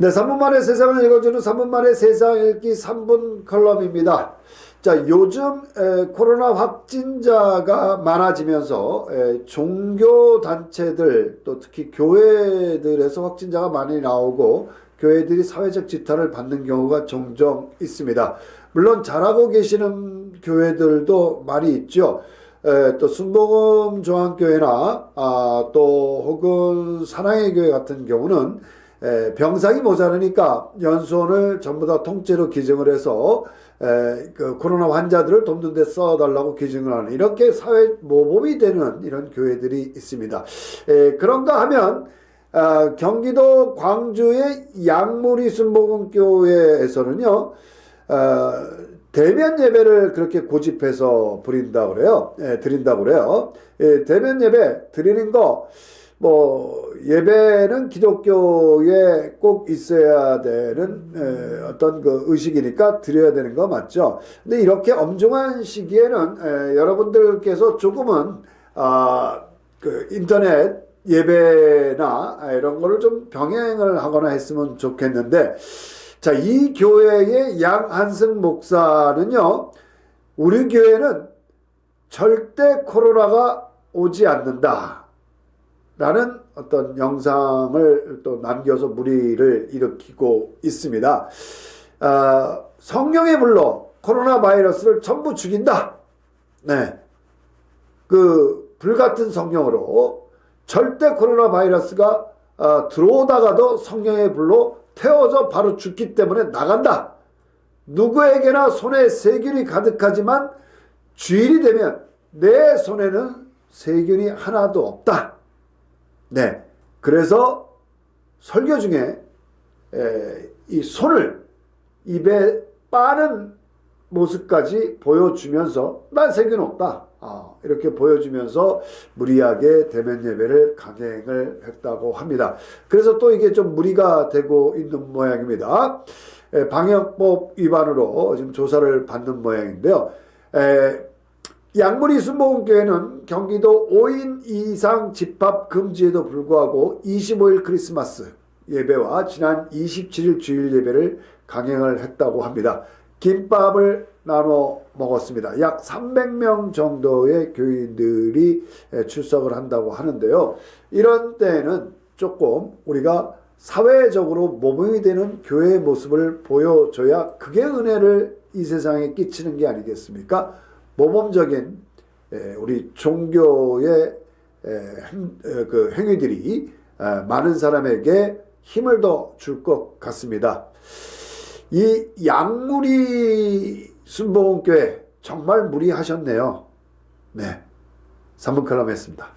네, 3분 만에 세상을 읽어주는 3분 만에 세상 읽기 3분 컬럼입니다. 자, 요즘 에, 코로나 확진자가 많아지면서 에, 종교 단체들 또 특히 교회들에서 확진자가 많이 나오고 교회들이 사회적 지탄을 받는 경우가 종종 있습니다. 물론 잘하고 계시는 교회들도 많이 있죠. 에, 또 순복음 조항교회나 아, 또 혹은 사랑의 교회 같은 경우는 에, 병상이 모자라니까 연수원을 전부 다 통째로 기증을 해서 에, 그 코로나 환자들을 돕는 데 써달라고 기증을 하는 이렇게 사회 모범이 되는 이런 교회들이 있습니다. 에, 그런가 하면 아, 경기도 광주의 양무리 순복음교회에서는요. 어, 대면 예배를 그렇게 고집해서 부린다 그래요. 예, 드린다 그래요. 예, 대면 예배 드리는 거, 뭐, 예배는 기독교에 꼭 있어야 되는 에, 어떤 그 의식이니까 드려야 되는 거 맞죠? 근데 이렇게 엄중한 시기에는 에, 여러분들께서 조금은, 아, 그 인터넷 예배나 이런 거를 좀 병행을 하거나 했으면 좋겠는데, 자, 이 교회의 양한승 목사는요, 우리 교회는 절대 코로나가 오지 않는다. 라는 어떤 영상을 또 남겨서 무리를 일으키고 있습니다. 아, 성령의 불로 코로나 바이러스를 전부 죽인다. 네. 그, 불같은 성령으로 절대 코로나 바이러스가 아, 들어오다가도 성령의 불로 태워져 바로 죽기 때문에 나간다. 누구에게나 손에 세균이 가득하지만 주일이 되면 내 손에는 세균이 하나도 없다. 네. 그래서 설교 중에 에, 이 손을 입에 빠는 모습까지 보여주면서 난 세균 없다. 아, 이렇게 보여주면서 무리하게 대면 예배를 강행을 했다고 합니다. 그래서 또 이게 좀 무리가 되고 있는 모양입니다. 에, 방역법 위반으로 지금 조사를 받는 모양인데요. 에, 양무리 순복음교회는 경기도 5인 이상 집합 금지에도 불구하고 25일 크리스마스 예배와 지난 27일 주일 예배를 강행을 했다고 합니다. 김밥을 나눠 먹었습니다. 약 300명 정도의 교인들이 출석을 한다고 하는데요. 이런 때에는 조금 우리가 사회적으로 모범이 되는 교회의 모습을 보여줘야 그게 은혜를 이 세상에 끼치는 게 아니겠습니까? 모범적인 에, 우리 종교의 그 행위들이 에, 많은 사람에게 힘을 더 줄 것 같습니다. 이 양무리 순복음교회 정말 무리하셨네요. 네. 3분 칼럼 했습니다.